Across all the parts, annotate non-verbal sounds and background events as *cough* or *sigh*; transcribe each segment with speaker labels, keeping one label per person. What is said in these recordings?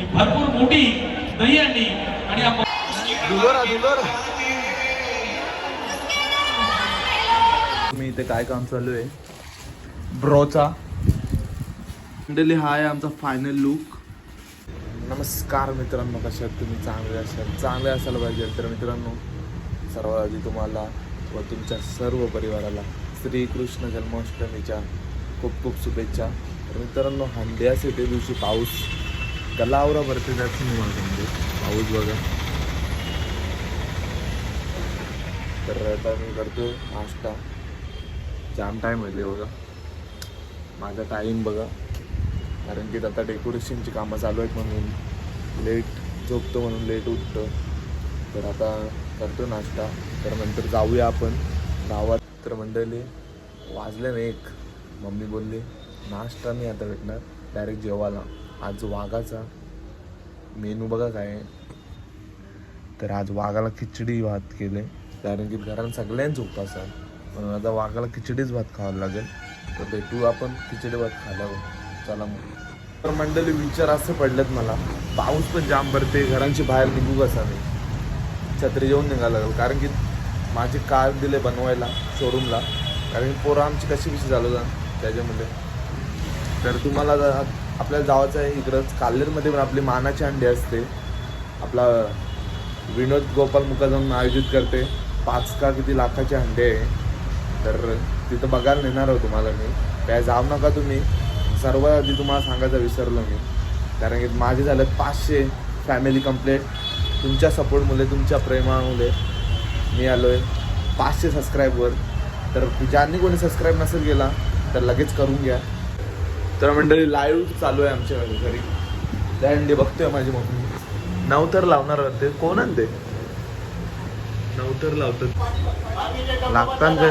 Speaker 1: ही भरपूर मोठी दही अंडी आणि आपण
Speaker 2: मी इथे काय काम चालू आहे? ब्रोचा. मंडळी हा आहे आमचा फायनल लुक नमस्कार मित्रांनो कशा आहात तुम्ही? चांगले असाल? चांगले असायला पाहिजे. तर मित्रांनो सर्वात आधी तुम्हाला व तुमच्या सर्व परिवाराला श्रीकृष्ण जन्माष्टमीच्या खूप खूप शुभेच्छा. तर मित्रांनो हंड्या सिटी दिवशी पाऊस गलावरा भरते त्यात मी म्हणतो म्हणजे पाऊस बघा. तर आता मी करतो नाश्ता. जाम टाईम होईल बघा. माझा टाईम बघा. कारण की आता डेकोरेशनची कामं चालू आहेत म्हणून लेट झोपतो म्हणून लेट उठतो. तर आता करतो नाश्ता. तर नंतर जाऊया आपण. गावात तर मंडळी वाजले नाही एक. मम्मी बोलली नाश्ता नाही आता भेटणार. डायरेक्ट जेवायला. आज वाघाचा मेनू बघा काय. आहे. तर आज वाघाला खिचडी भात केले कारण की कारण सगळ्यांच उपवास आहे म्हणून आता वाघाला खिचडीच भात खावा लागेल. तर भेटू आपण खिचडी भात खायला चला मग. तर मंडळी विचार असं पडलेत मला. पाऊस पण जाम भरते घरांची बाहेर निघू कसा नाही. छत्री येऊन निघायला लागेल. कारण की माझी कार दिले बनवायला शोरूमला कारण की पोरं आमची कशी कशी झालं जा त्याच्यामध्ये. तर तुम्हाला जर आपल्याला जावाचं आहे इकडंच काल्लेरमध्ये पण आपली मानाची अंडी असते. आपला विनोद गोपाल मुकादम आयोजित करते. पाच का किती लाखाचे अंडे आहे. तर तिथं बघायला नेणार आहोत तुम्हाला मी. काय जाऊ नका तुम्ही. सर्व आधी तुम्हाला सांगायचं विसरलो मी. कारण की माझे झालेत पाचशे फॅमिली कंप्लेट तुमच्या सपोर्टमुळे तुमच्या प्रेमामुळे मी आलो आहे पाचशे सबस्क्राईबवर तर ज्यांनी कोणी सबस्क्राईब नसेल गेला तर लगेच करून घ्या. तर मंडळी लाईव्ह चालू आहे आमच्या घरी. त्या अंडी बघतोय माझी मम्मी. नवतर लावणार होते कोण आहे ते नवतर लावतात. लागतात काय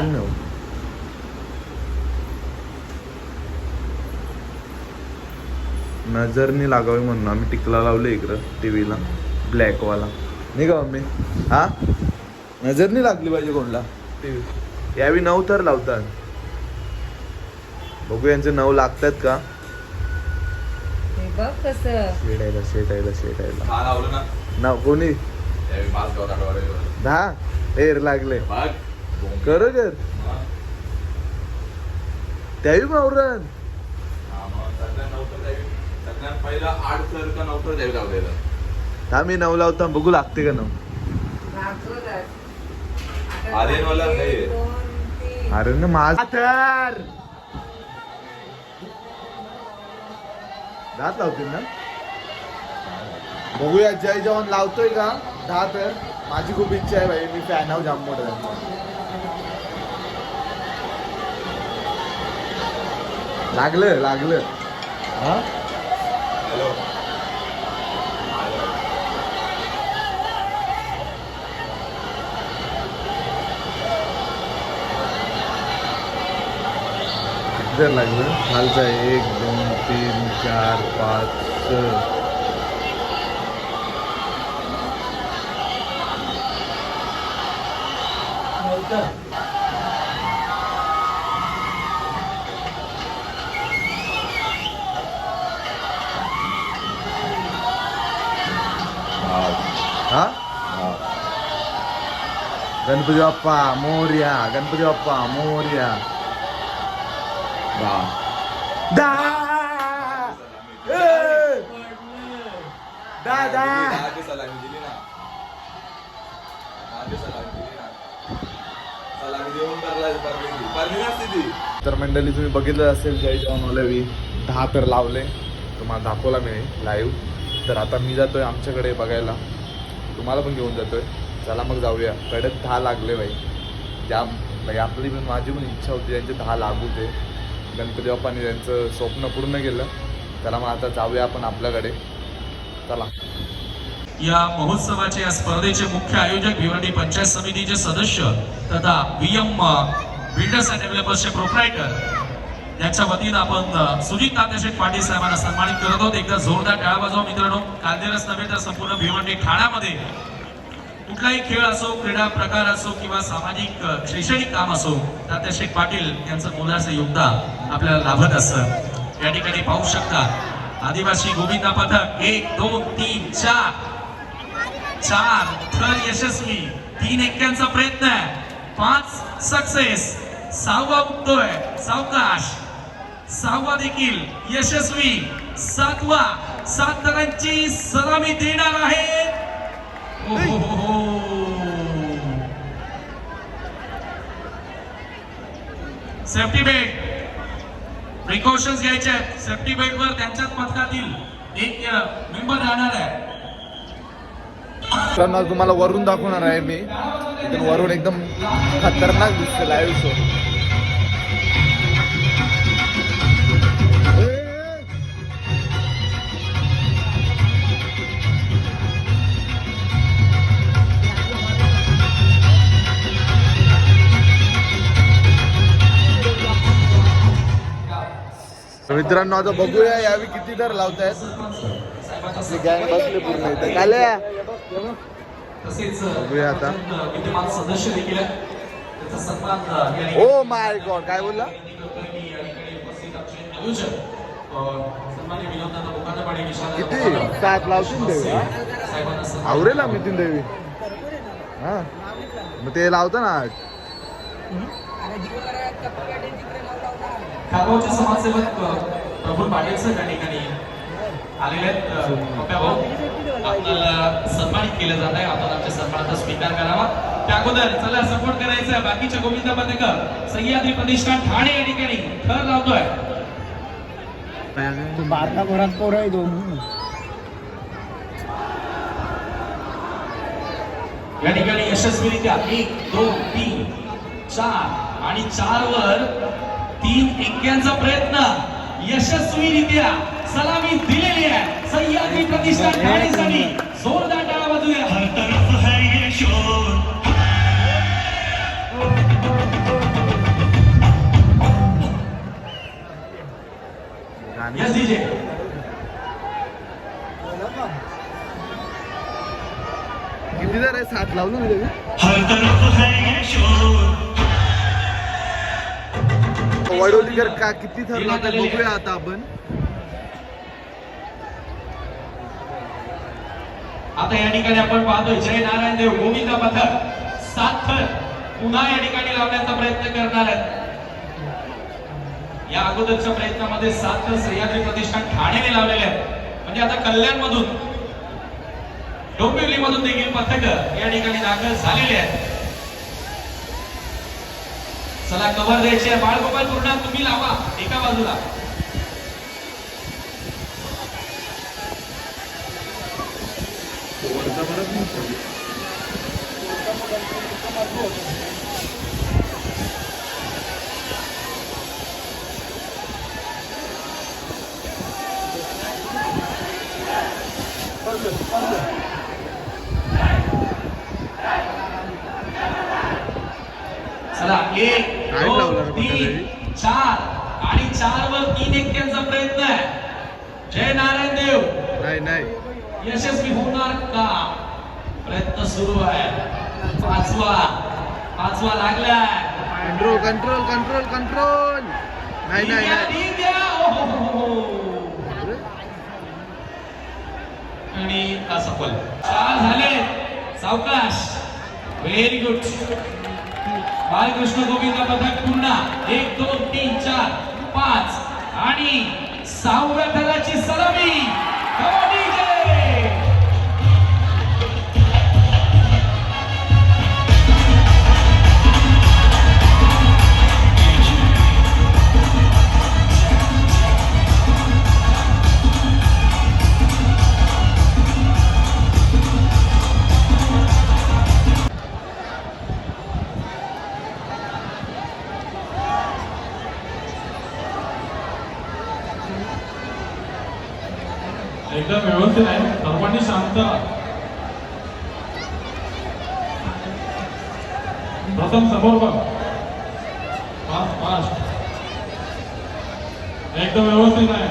Speaker 2: नजरनी लागावी म्हणून आम्ही टिकला लावले इकडं टीव्हीला. ब्लॅकवाला. नाही का मम्मी? हा? नजरनी लागली पाहिजे कोणला? टीव्ही. यावी नऊ तर लावतात. बघू यांचे नऊ लागतात का?
Speaker 3: बघ कसं.
Speaker 2: शेटायला शेटायला शेटायला
Speaker 4: लावलं ना.
Speaker 2: नाव कोणी?
Speaker 4: त्यावेळी आठवडा
Speaker 2: दहा? हेर लागले.
Speaker 4: बघ.
Speaker 2: कर कर त्याही मावरण
Speaker 4: हा, मग सगळ्यांना नव्हतं त्यावेळी सगळ्यात पहिला आठ तर का नव्हतं त्यावेळी लावलेलं.
Speaker 2: हा मी नऊ लावता बघू लागते का नऊ?
Speaker 3: लागतोच. आता
Speaker 4: आर्यन वाला
Speaker 3: एक,
Speaker 4: नाही. आहे.
Speaker 2: अरे ना माझ तर दात लावतील ना? बघूया जय जवान लावतोय का? दहा तर. माझी खूप इच्छा आहे भाई मी फॅन आहो जाम मोठा लागलं लागलं. हा?
Speaker 4: हॅलो
Speaker 2: किती लागलं. खालचा एक दोन तीन चार पाच हा? गणपती बाप्पा मोर्या गणपती बाप्पा मोर्या.
Speaker 4: दहा ती परली
Speaker 2: तर मंडळी तुम्ही बघितलं असेल जय जवान मी दहा तर लावले. तुम्हाला दाखवला मी लाईव्ह तर आता मी जातोय आमच्याकडे बघायला. तुम्हाला पण घेऊन जातोय. चला मग जाऊया. कडक दहा लागले बाई. ज्या म्हणजे आपली पण माझी पण इच्छा होती त्यांचे दहा लागू ते गणपती बाप्पाने त्यांचं स्वप्न पूर्ण केलं. त्याला मग आता जाऊया आपण आपल्याकडे. चला.
Speaker 1: या महोत्सवाचे या स्पर्धेचे मुख्य आयोजक भिवंडी पंचायत समितीचे सदस्य तथा बीएम बिल्डर्स अँड डेव्हलपर्सचे प्रोप्रायटर. यांच्या वतीनं आपण सुजित तात्याशेठ पाटील साहेबांना सन्मानित करत आहोत. एकदा जोरदार टाळा वाजवा मित्रांनो. कांदेरस नव्हे तर संपूर्ण भिवंडी ठाण्यामध्ये कुठलाही खेळ असो क्रीडा प्रकार असो किंवा सामाजिक शैक्षणिक काम असो तात्याशेठ पाटील यांचं मोलाचं योगदान आपल्याला लाभत असतं. या ठिकाणी पाहू शकता आदिवासी गोविंदा पथक एक दोन तीन चार. चार थर यशस्वी तीन एक्क्यांचा प्रयत्न आहे. पाच सक्सेस सहावा उठतोय सावकाश. सहावा देखील यशस्वी. सातवा सात जणांची सलामी देणार आहे. हो हो हो. हो. सेफ्टी बेल्ट प्रिकॉशन्स घ्यायचे आहेत. सेफ्टी बेल्ट वर त्यांच्याच पथकातील एक मेंबर राहणार आहे.
Speaker 2: तुम्हाला वरून दाखवणार आहे मी. इथून वरून एकदम खतरनाक दिसते लाईव्ह शो मित्रांनो आता बघूया यावेळी किती दर लावतायत. गँग बसले पूर्ण इथे. काल्या बघूया आता.
Speaker 1: हो आहेत
Speaker 2: ओ माय गॉड काय बोलला? किती? सात लावशील देवी आवरे ना नितीन देवी. हा? मग ते लावतं ना
Speaker 1: खारगावचे समाजसेवक प्रफुल्ल पाटील सर त्या ठिकाणी आलेले आहेत. आपल्याला सन्मानित केलं जात आहे. आपण आमच्या सन्मानाचा स्वीकार करावा. त्या अगोदर चला सपोर्ट करायचा बाकीच्या गोविंद पथक सह्याद्री प्रतिष्ठान ठाणे या ठिकाणी थर लावतोय.
Speaker 5: बारका घोडात पोर आहे दोन.
Speaker 1: या ठिकाणी यशस्वीरित्या एक दोन तीन चार आणि चार वर तीन एक्क्यांचा प्रयत्न यशस्वीरित्या सलामी दिलेली आहे. सह्याद्री प्रतिष्ठान ठाणेसाठी जोरदार टाळा वाजूया हर तरफ है ये शोर. Yes DJ.
Speaker 2: किती आहे सात लावलं
Speaker 1: हर तरफ है ये शोर.
Speaker 2: वडोलीकर का किती थर लावतात बघूया आता आपण.
Speaker 1: आता या ठिकाणी आपण पाहतोय जय नारायण देव गोविंद पथक. सात थर पुन्हा या ठिकाणी लावण्याचा प्रयत्न करणार आहेत. या अगोदरच्या प्रयत्नामध्ये सात थर सह्याद्री प्रतिष्ठान ठाण्याने लावलेले आहेत. म्हणजे आता कल्याण मधून डोंबिवली मधून देखील पथक या ठिकाणी दाखल झालेले आहेत. चला कवर द्यायची आहे. बाळगोपाल पूर्ण तुम्ही लावा. एका बाजूला. चला एक
Speaker 2: काय
Speaker 1: दोन
Speaker 2: लावलं रे
Speaker 1: तीन चार आणि चार वर तीन एक्क्यांचा प्रयत्न आहे जय नारायण देव
Speaker 2: नाही नाही
Speaker 1: यशस्वी होणार का प्रयत्न सुरू आहे पाचवा. पाचवा लागलाय.
Speaker 2: कंट्रोल कंट्रोल कंट्रोल कंट्रोल नाही नाही.
Speaker 1: आणि असफल चार झाले. सावकाश. व्हेरी गुड बालकृष्ण गोविंद पथक पुन्हा एक दोन तीन चार पाच. आणि सहाव्या थराची सलामी
Speaker 6: एकदम व्यवस्थित आहे सर्वांनी शांत. प्रथम समोर बघ. Fast fast. एकदम व्यवस्थित आहे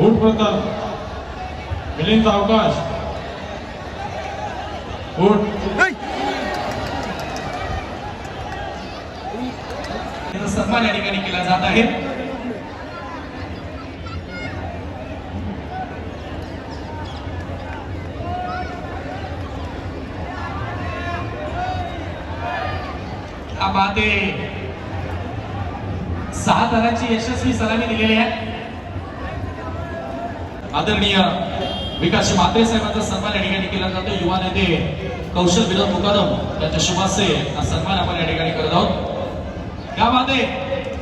Speaker 6: उठ प्रथम मिलिंद अवकाश उठ.
Speaker 1: याचा सन्मान या ठिकाणी केला जात आहे. बात आहे सहा धारांची यशस्वी सलामी दिलेली आहे. आदरणीय विकास म्हात्रे साहेबांचा सन्मान या ठिकाणी केला जातो. युवा नेते कौशल विनोद मुकादम त्यांच्या शुभासे हा सन्मान आपण या ठिकाणी करत आहोत. क्या बात है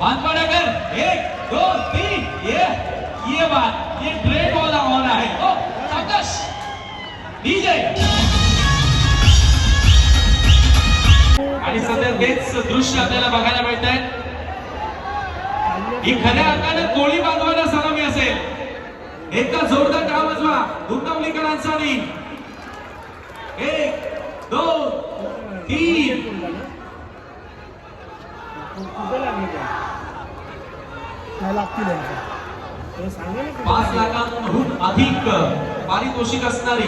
Speaker 1: मान पड़ाकर एक दोन तीन. ये ये बात. ये ग्रेट वाला होना है ओ सावकाश डीजे. तेच दृश्य आपल्याला बघायला मिळत आहे ही खऱ्या अर्थाने कोळी बांधवांना सलामी असेल. एकदा जोरदार टाळ वाजवा. गुंतवणुकीकरांसाठी एक दोन तीन.
Speaker 5: काय
Speaker 1: पाच लाखांहून अधिक पारितोषिक असणारी.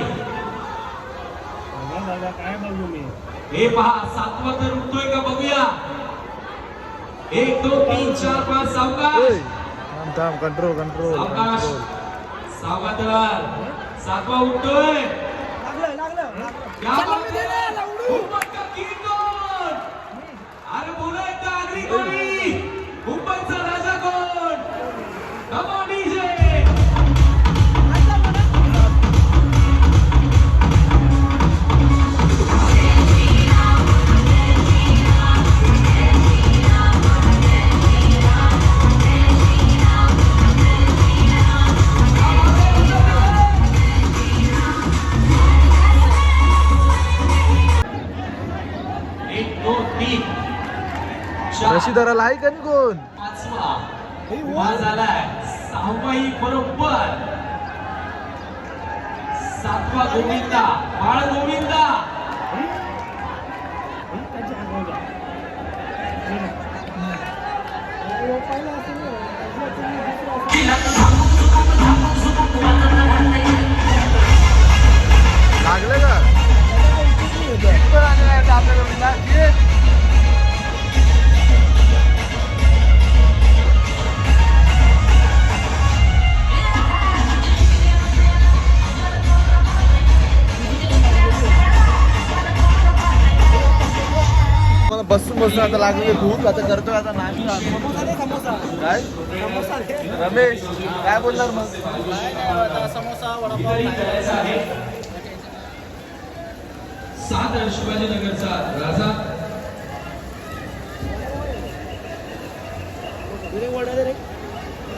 Speaker 5: काय बघू मी
Speaker 1: हे पहा सातवा तर उठतोय का बघूया? एक दोन तीन चार पाच सावकाश.
Speaker 2: थांब थांब कंट्रोल कंट्रोल
Speaker 1: सावकाश. सावकाश. सातवा उठतोय.
Speaker 5: लागलं लागलं.
Speaker 1: चार
Speaker 2: आहे का कोण
Speaker 1: पाचवा. झालाय. बरोबर. सातवा गोविंदा. बाळ गोविंद
Speaker 2: बसून आता लागले भूक आता करतोय आता नाश्ता. काय? रमेश काय बोलणार मग?
Speaker 1: सात शिवाजीनगरचा राजा.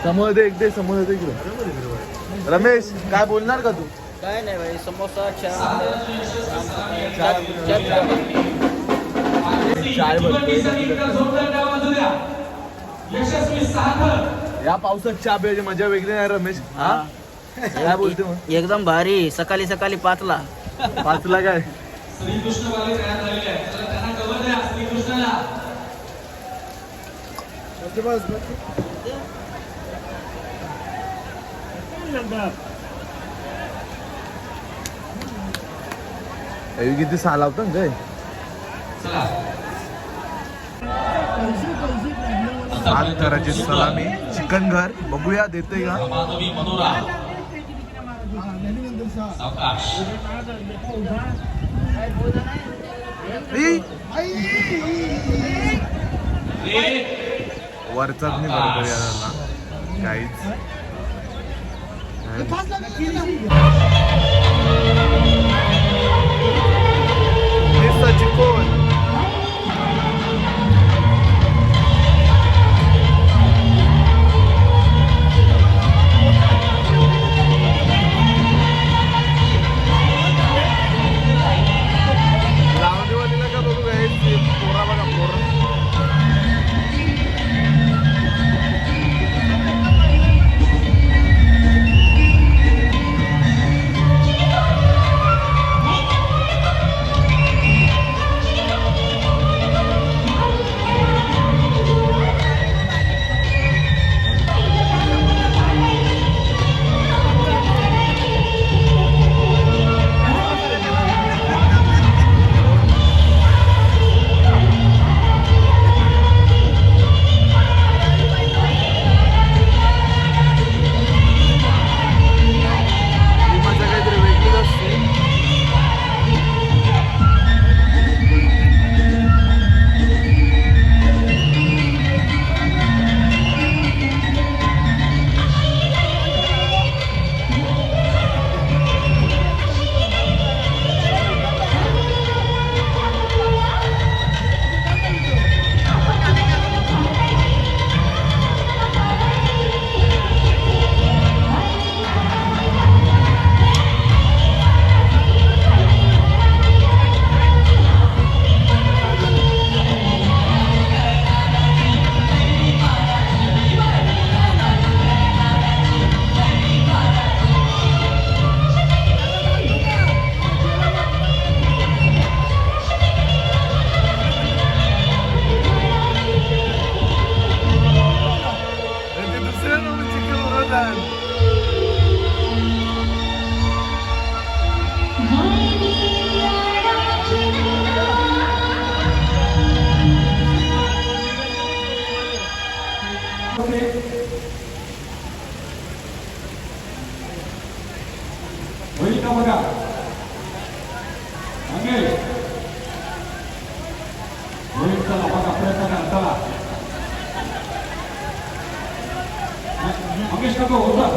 Speaker 2: समोर दे एक दे समोर दे इकडे रमेश काय बोलणार का तू?
Speaker 5: काय नाही भाई समोसा चहा.
Speaker 2: या पावसात चहा प्यायची मजा वेगळी नाही रमेश. हा? काय बोलते मग?
Speaker 5: एकदम भारी. सकाळी सकाळी पाचला.
Speaker 2: पाचला काय?
Speaker 1: श्रीकृष्ण वाले तयार झालेले आहेत. चला त्यांना कवर द्या श्रीकृष्णाला.
Speaker 2: हे किती साल लावतो ना काय तराची सलामी चिकन घर बघूया देते का? वरचाच नाही बरोबर याला काहीच.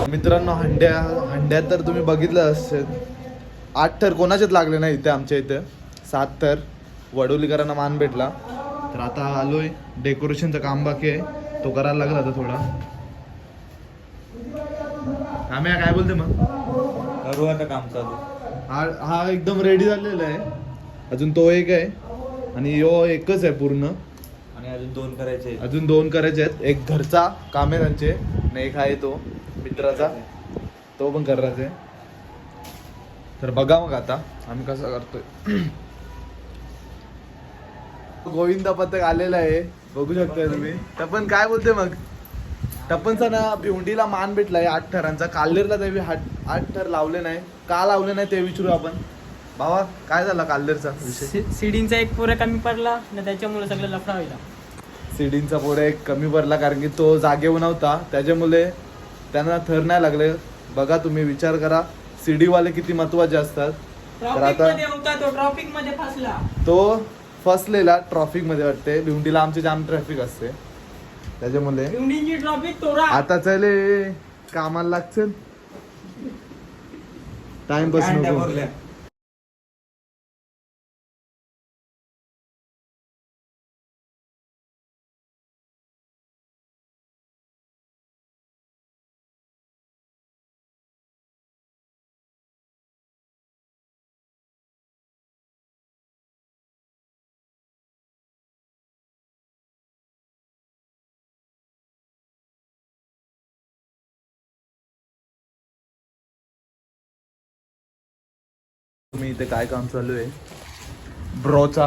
Speaker 2: मित्रांनो हंड्या हंड्यात तर तुम्ही बघितलं असेल. आठ तर कोणाचेच लागले नाही इथे आमच्या इथे. सात तर वडोलीकरांना मान भेटला. तर आता आलोय. डेकोरेशनचं काम बाकी आहे. तो करायला लागला आता थोडा. आम्ही काय बोलते मग?
Speaker 4: करू आता काम चालू.
Speaker 2: हा हा एकदम रेडी झालेला आहे. अजून तो एक आहे. आणि यो एकच आहे पूर्ण.
Speaker 4: आणि अजून दोन करायचे
Speaker 2: अजून दोन करायचे आहेत. एक घरचा काम आहे त्यांचे आणि एक आहे तो मित्राचा. तो पण करायचा आहे. तर बघा मग आता आम्ही कसं करतोय. *coughs* गोविंदा पथक आलेला आहे. बघू शकता तुम्ही. टपन काय बोलते मग? टपनचा ना भिवंडीला मान भेटलाय आठ थरांचा. काल्लेरला त्यावेळी आठ आठ थर लावले नाही. का लावले नाही ते विचारू आपण. भावा काय झाला काल्लेरचा विषय?
Speaker 7: सीडींचा एक पुरा कमी पडला ना त्याच्यामुळे सगळं लफडा व्हायला.
Speaker 2: सीडींचा पोरे एक कमी भरला कारण की तो जागेवर नव्हता. त्याच्यामुळे त्यांना थर नाही लागले. बघा तुम्ही विचार करा. CD वाले किती महत्त्वाचे असतात. तर आता
Speaker 7: मध्ये होता तो. ट्रॉफिकमध्ये फसला.
Speaker 2: तो फसलेला ट्रॉफिकमध्ये वाटते भिवंडीला आमचे जाम ट्रॅफिक असते. त्याच्यामुळे.
Speaker 7: इंडियनची ट्रॉफिक तोरा
Speaker 2: आता चले. कामाला लागतील. टाइमपास नको. तुम्ही इथे काय काम चालू आहे? ब्रोचा.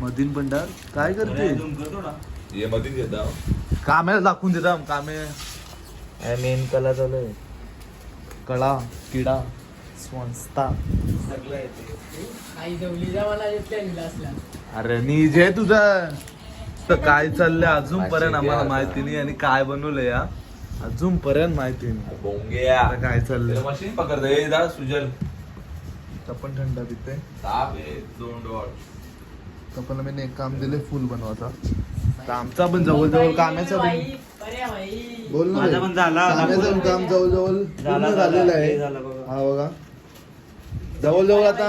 Speaker 2: मधीन पंडार काय करते
Speaker 4: ये मध्ये घेता
Speaker 2: काम्याला दाखवून देता कामे.
Speaker 4: मेन कला चालू आहे.
Speaker 2: कळा किडा संस्था
Speaker 7: आई मला येते असला
Speaker 2: अरे नी जे तुझं. तर काय चाललंय अजूनपर्यंत आम्हाला माहिती नाही आणि काय बनवलंय या अजूनपर्यंत माहिती नाही.
Speaker 4: बोंग्या
Speaker 2: आता काय चाललंय?
Speaker 4: मशीन पकडतो दा सुजल.
Speaker 2: पण थंड पिते
Speaker 4: ताप आहे दोन डॉट
Speaker 2: पण मी एक काम दिले फुल बनवायचा तर आमचा पण जवळजवळ कामाचा पण बोल ना
Speaker 8: माझा
Speaker 2: रे.
Speaker 8: पण झाला.
Speaker 2: कामाचं पण काम जवळजवळ पूर्ण झालेलं आहे. हा बघा. जवळजवळ आता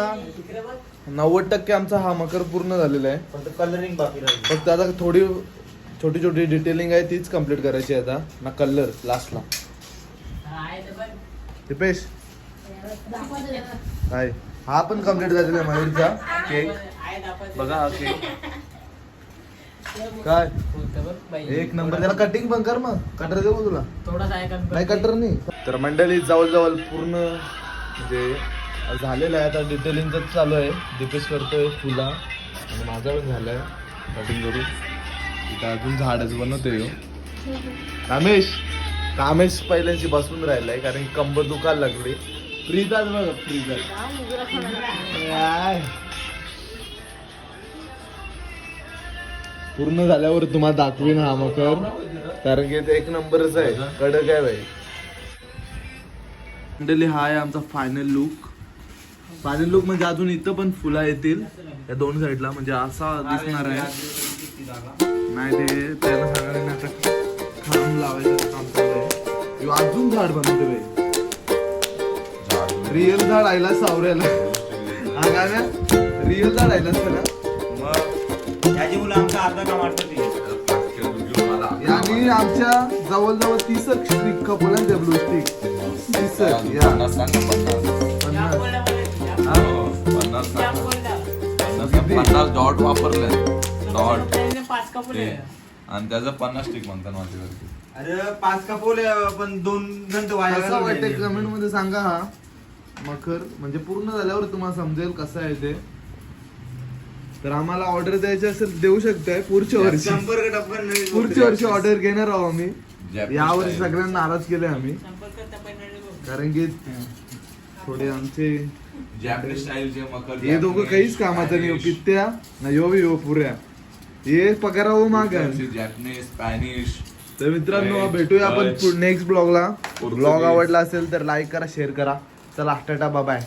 Speaker 2: नव्वद टक्के आमचा हा मकर पूर्ण झालेला आहे.
Speaker 8: फक्त कलरिंग बाकी राहील.
Speaker 2: फक्त आता थोडी छोटी छोटी डिटेलिंग आहे तीच कंप्लीट करायची आहे आता. ना कलर लास्टला दिपेश काय हा पण कंप्लीट झालेला आहे मयूरचा. केक बघा हा केक काय? एक नंबर. त्याला कटिंग पण कर मग. कटर देऊ तुला?
Speaker 7: थोडासा
Speaker 2: नाही कटर नाही. तर मंडळी जवळजवळ पूर्ण म्हणजे झालेलं आहे. आता डिटेलिंगच चालू आहे. डिपेस करतोय फुला आणि माझा पण झालाय. कटिंग करून इथं अजून झाडच बनवतोय ह्यो. रामेश रामेश पहिल्यांची बसून राहिलाय कारण की कंबर दुखायला लागली. फ्रीजात बघा फ्रीजात. काय पूर्ण झाल्यावर तुम्हाला दाखवीन हा मकर. कारण की ते एक नंबरच आहे. कडक आहे बाई. मंडळी हा आहे आमचा फायनल लुक फायनल लुक म्हणजे अजून इथं पण फुला येतील. या दोन साईडला म्हणजे असा दिसणार आहे. नाही ते त्याला सांगायला नाही. आता खांब लावायचं काम चालू आहे. अजून झाड बनवते रिअल झाड आयला सावऱ्याला. हा काय ना रिअल झाड आयला ना?
Speaker 8: मग त्याची मुलं आमचा अर्धा काम वाटतं ते.
Speaker 2: यानी आमच्या जवळजवळ तीस स्टिक खपवल्या त्या ब्लू स्टिक तीस या.
Speaker 4: पन्नास. पन्नास डॉट वापरले डॉट.
Speaker 7: पाच कपडे
Speaker 4: ते. आणि त्याचं पन्नास टिक म्हणतात माझ्यावरती.
Speaker 8: अरे पाच कपोले पण दोन घंटे वाया
Speaker 2: कसं
Speaker 8: घालवले.
Speaker 2: वाटतंय कमेंटमध्ये सांगा हा. मखर म्हणजे पूर्ण झाल्यावर तुम्हाला समजेल कसं आहे ते. तर आम्हाला ऑर्डर द्यायची असेल देऊ शकताय पुढच्या वर्षी.
Speaker 8: नाही
Speaker 2: पुढच्या वर्षी ऑर्डर घेणार आहोत आम्ही. या वर्षी
Speaker 4: style.
Speaker 2: सगळ्यांना नाराज केले आम्ही.
Speaker 7: संपर्क
Speaker 2: कारण की थोडे आमचे
Speaker 4: जॅपनीज स्टाईलचे मकर
Speaker 2: हे दोघं काहीच कामाचं नाही हो. पित्त्या ना यो यो पुऱ्या. ये पगारा हो मागन
Speaker 4: जॅपनीज स्पॅनिश
Speaker 2: तर मित्रांनो भेटूया आपण नेक्स्ट ब्लॉगला. ब्लॉग आवडला असेल तर लाईक करा शेअर करा. चला टाटा बाय